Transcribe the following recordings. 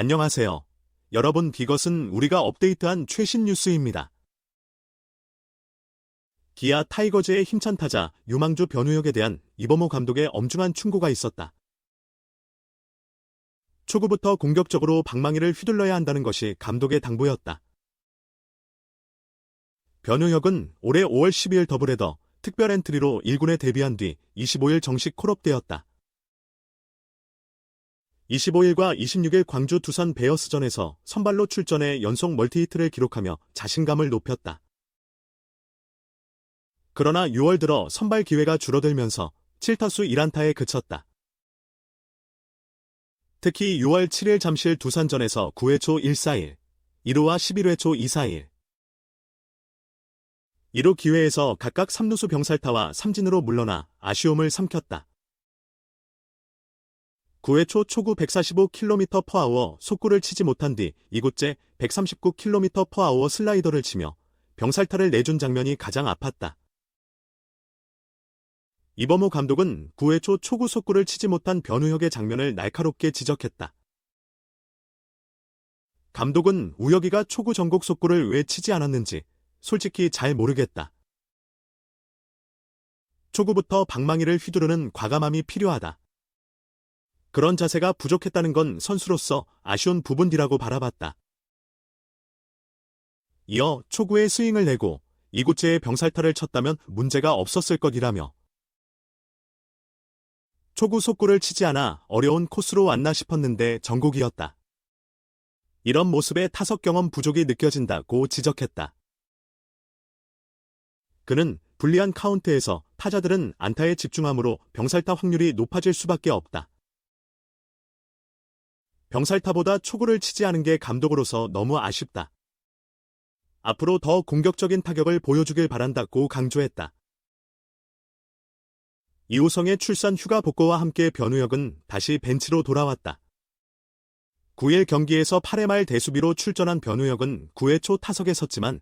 안녕하세요. 여러분 이것은 우리가 업데이트한 최신 뉴스입니다. 기아 타이거즈의 힘찬 타자 유망주 변우혁에 대한 이범호 감독의 엄중한 충고가 있었다. 초구부터 공격적으로 방망이를 휘둘러야 한다는 것이 감독의 당부였다. 변우혁은 올해 5월 12일 더블헤더 특별 엔트리로 1군에 데뷔한 뒤 25일 정식 콜업되었다. 25일과 26일 광주 두산 베어스전에서 선발로 출전해 연속 멀티히트를 기록하며 자신감을 높였다. 그러나 6월 들어 선발 기회가 줄어들면서 7타수 1안타에 그쳤다. 특히 6월 7일 잠실 두산전에서 9회 초 141, 1루와 11회 초 241, 1루 기회에서 각각 3루수 병살타와 삼진으로 물러나 아쉬움을 삼켰다. 9회 초 초구 145km 퍼아워 속구를 치지 못한 뒤 이곳째 139km 퍼아워 슬라이더를 치며 병살타를 내준 장면이 가장 아팠다. 이범호 감독은 9회 초 초구 속구를 치지 못한 변우혁의 장면을 날카롭게 지적했다. 감독은 우혁이가 초구 전곡 속구를 왜 치지 않았는지 솔직히 잘 모르겠다. 초구부터 방망이를 휘두르는 과감함이 필요하다. 그런 자세가 부족했다는 건 선수로서 아쉬운 부분이라고 바라봤다. 이어 초구에 스윙을 내고 이곳제에 병살타를 쳤다면 문제가 없었을 것이라며 초구 속구를 치지 않아 어려운 코스로 왔나 싶었는데 전곡이었다. 이런 모습에 타석 경험 부족이 느껴진다고 지적했다. 그는 불리한 카운트에서 타자들은 안타에 집중함으로 병살타 확률이 높아질 수밖에 없다. 병살타보다 초구를 치지 않은 게 감독으로서 너무 아쉽다. 앞으로 더 공격적인 타격을 보여주길 바란다고 강조했다. 이우성의 출산 휴가 복고와 함께 변우혁은 다시 벤치로 돌아왔다. 9일 경기에서 8회 말 대수비로 출전한 변우혁은 9회 초 타석에 섰지만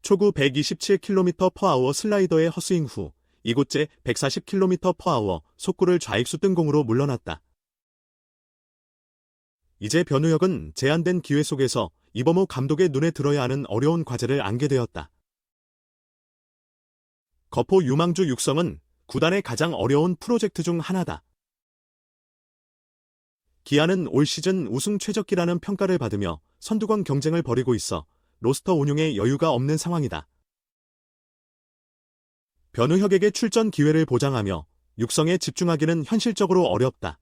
초구 127km 퍼아워 슬라이더의 헛스윙 후 이곳째 140km 퍼아워 속구를 좌익수 뜬공으로 물러났다. 이제 변우혁은 제한된 기회 속에서 이범호 감독의 눈에 들어야 하는 어려운 과제를 안게 되었다. 거포 유망주 육성은 구단의 가장 어려운 프로젝트 중 하나다. 기아는 올 시즌 우승 최적기라는 평가를 받으며 선두권 경쟁을 벌이고 있어 로스터 운용에 여유가 없는 상황이다. 변우혁에게 출전 기회를 보장하며 육성에 집중하기는 현실적으로 어렵다.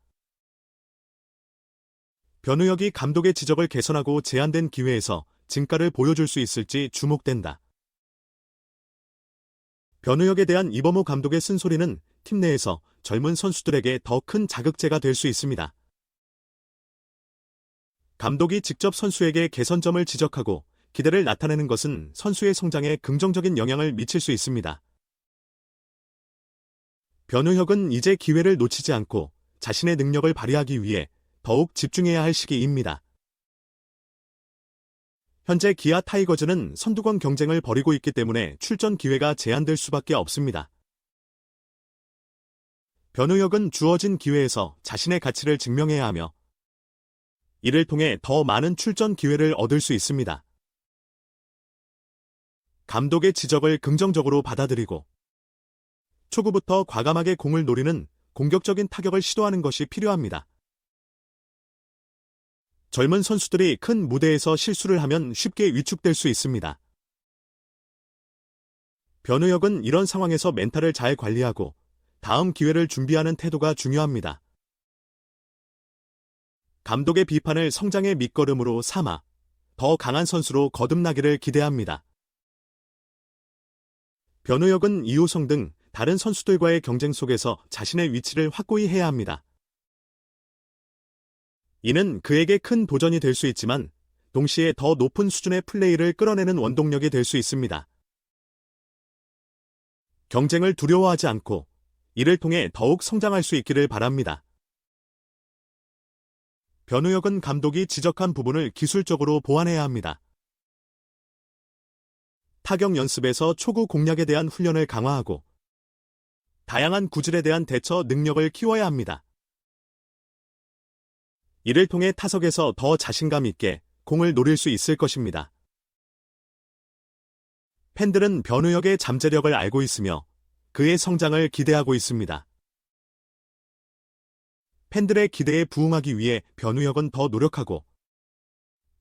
변우혁이 감독의 지적을 개선하고 제한된 기회에서 진가를 보여줄 수 있을지 주목된다. 변우혁에 대한 이범호 감독의 쓴소리는 팀 내에서 젊은 선수들에게 더 큰 자극제가 될 수 있습니다. 감독이 직접 선수에게 개선점을 지적하고 기대를 나타내는 것은 선수의 성장에 긍정적인 영향을 미칠 수 있습니다. 변우혁은 이제 기회를 놓치지 않고 자신의 능력을 발휘하기 위해 더욱 집중해야 할 시기입니다. 현재 기아 타이거즈는 선두권 경쟁을 벌이고 있기 때문에 출전 기회가 제한될 수밖에 없습니다. 변우혁은 주어진 기회에서 자신의 가치를 증명해야 하며 이를 통해 더 많은 출전 기회를 얻을 수 있습니다. 감독의 지적을 긍정적으로 받아들이고 초구부터 과감하게 공을 노리는 공격적인 타격을 시도하는 것이 필요합니다. 젊은 선수들이 큰 무대에서 실수를 하면 쉽게 위축될 수 있습니다. 변우혁은 이런 상황에서 멘탈을 잘 관리하고 다음 기회를 준비하는 태도가 중요합니다. 감독의 비판을 성장의 밑거름으로 삼아 더 강한 선수로 거듭나기를 기대합니다. 변우혁은 이호성 등 다른 선수들과의 경쟁 속에서 자신의 위치를 확고히 해야 합니다. 이는 그에게 큰 도전이 될 수 있지만 동시에 더 높은 수준의 플레이를 끌어내는 원동력이 될 수 있습니다. 경쟁을 두려워하지 않고 이를 통해 더욱 성장할 수 있기를 바랍니다. 변우혁은 감독이 지적한 부분을 기술적으로 보완해야 합니다. 타격 연습에서 초구 공략에 대한 훈련을 강화하고 다양한 구질에 대한 대처 능력을 키워야 합니다. 이를 통해 타석에서 더 자신감 있게 공을 노릴 수 있을 것입니다. 팬들은 변우혁의 잠재력을 알고 있으며 그의 성장을 기대하고 있습니다. 팬들의 기대에 부응하기 위해 변우혁은 더 노력하고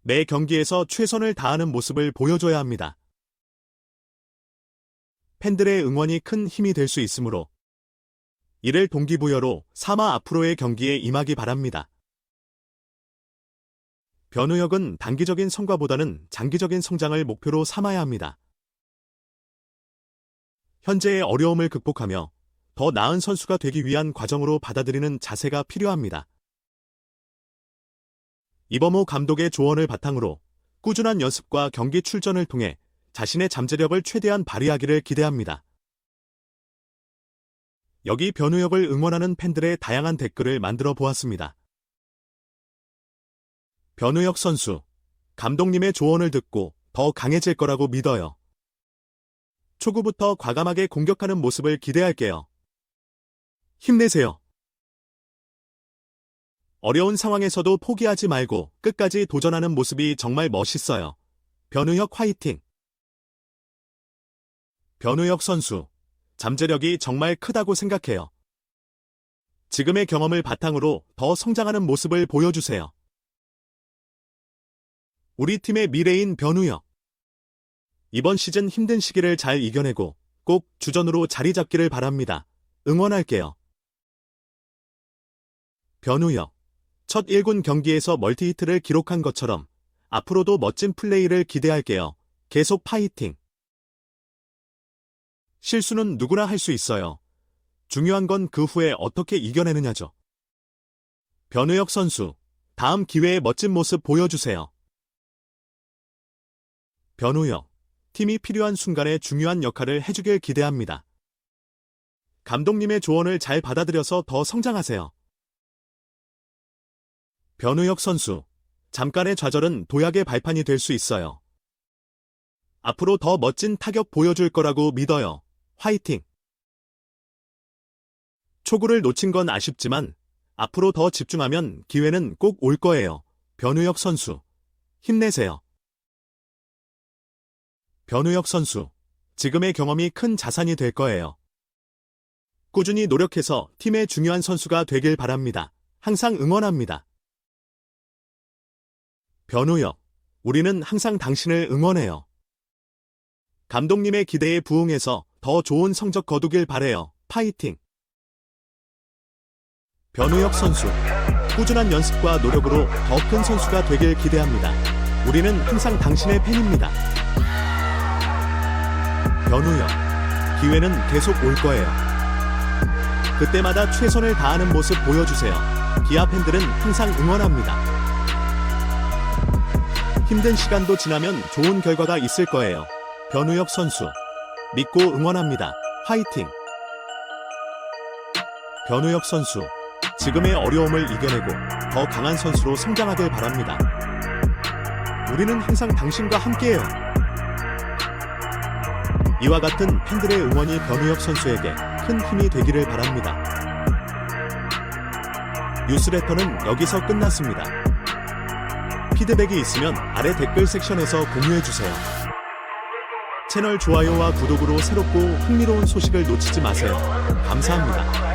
매 경기에서 최선을 다하는 모습을 보여줘야 합니다. 팬들의 응원이 큰 힘이 될 수 있으므로 이를 동기부여로 3화 앞으로의 경기에 임하기 바랍니다. 변우혁은 단기적인 성과보다는 장기적인 성장을 목표로 삼아야 합니다. 현재의 어려움을 극복하며 더 나은 선수가 되기 위한 과정으로 받아들이는 자세가 필요합니다. 이범호 감독의 조언을 바탕으로 꾸준한 연습과 경기 출전을 통해 자신의 잠재력을 최대한 발휘하기를 기대합니다. 여기 변우혁을 응원하는 팬들의 다양한 댓글을 만들어 보았습니다. 변우혁 선수, 감독님의 조언을 듣고 더 강해질 거라고 믿어요. 초구부터 과감하게 공격하는 모습을 기대할게요. 힘내세요. 어려운 상황에서도 포기하지 말고 끝까지 도전하는 모습이 정말 멋있어요. 변우혁 화이팅! 변우혁 선수, 잠재력이 정말 크다고 생각해요. 지금의 경험을 바탕으로 더 성장하는 모습을 보여주세요. 우리 팀의 미래인 변우혁. 이번 시즌 힘든 시기를 잘 이겨내고 꼭 주전으로 자리 잡기를 바랍니다. 응원할게요. 변우혁. 첫 1군 경기에서 멀티히트를 기록한 것처럼 앞으로도 멋진 플레이를 기대할게요. 계속 파이팅! 실수는 누구나 할 수 있어요. 중요한 건 그 후에 어떻게 이겨내느냐죠. 변우혁 선수, 다음 기회에 멋진 모습 보여주세요. 변우혁, 팀이 필요한 순간에 중요한 역할을 해주길 기대합니다. 감독님의 조언을 잘 받아들여서 더 성장하세요. 변우혁 선수, 잠깐의 좌절은 도약의 발판이 될 수 있어요. 앞으로 더 멋진 타격 보여줄 거라고 믿어요. 화이팅! 초구를 놓친 건 아쉽지만 앞으로 더 집중하면 기회는 꼭 올 거예요. 변우혁 선수, 힘내세요. 변우혁 선수, 지금의 경험이 큰 자산이 될 거예요. 꾸준히 노력해서 팀의 중요한 선수가 되길 바랍니다. 항상 응원합니다. 변우혁, 우리는 항상 당신을 응원해요. 감독님의 기대에 부응해서 더 좋은 성적 거두길 바래요. 파이팅! 변우혁 선수, 꾸준한 연습과 노력으로 더 큰 선수가 되길 기대합니다. 우리는 항상 당신의 팬입니다. 변우혁, 기회는 계속 올 거예요. 그때마다 최선을 다하는 모습 보여주세요. 기아 팬들은 항상 응원합니다. 힘든 시간도 지나면 좋은 결과가 있을 거예요. 변우혁 선수, 믿고 응원합니다. 화이팅! 변우혁 선수, 지금의 어려움을 이겨내고 더 강한 선수로 성장하길 바랍니다. 우리는 항상 당신과 함께해요. 이와 같은 팬들의 응원이 변우혁 선수에게 큰 힘이 되기를 바랍니다. 뉴스레터는 여기서 끝났습니다. 피드백이 있으면 아래 댓글 섹션에서 공유해주세요. 채널 좋아요와 구독으로 새롭고 흥미로운 소식을 놓치지 마세요. 감사합니다.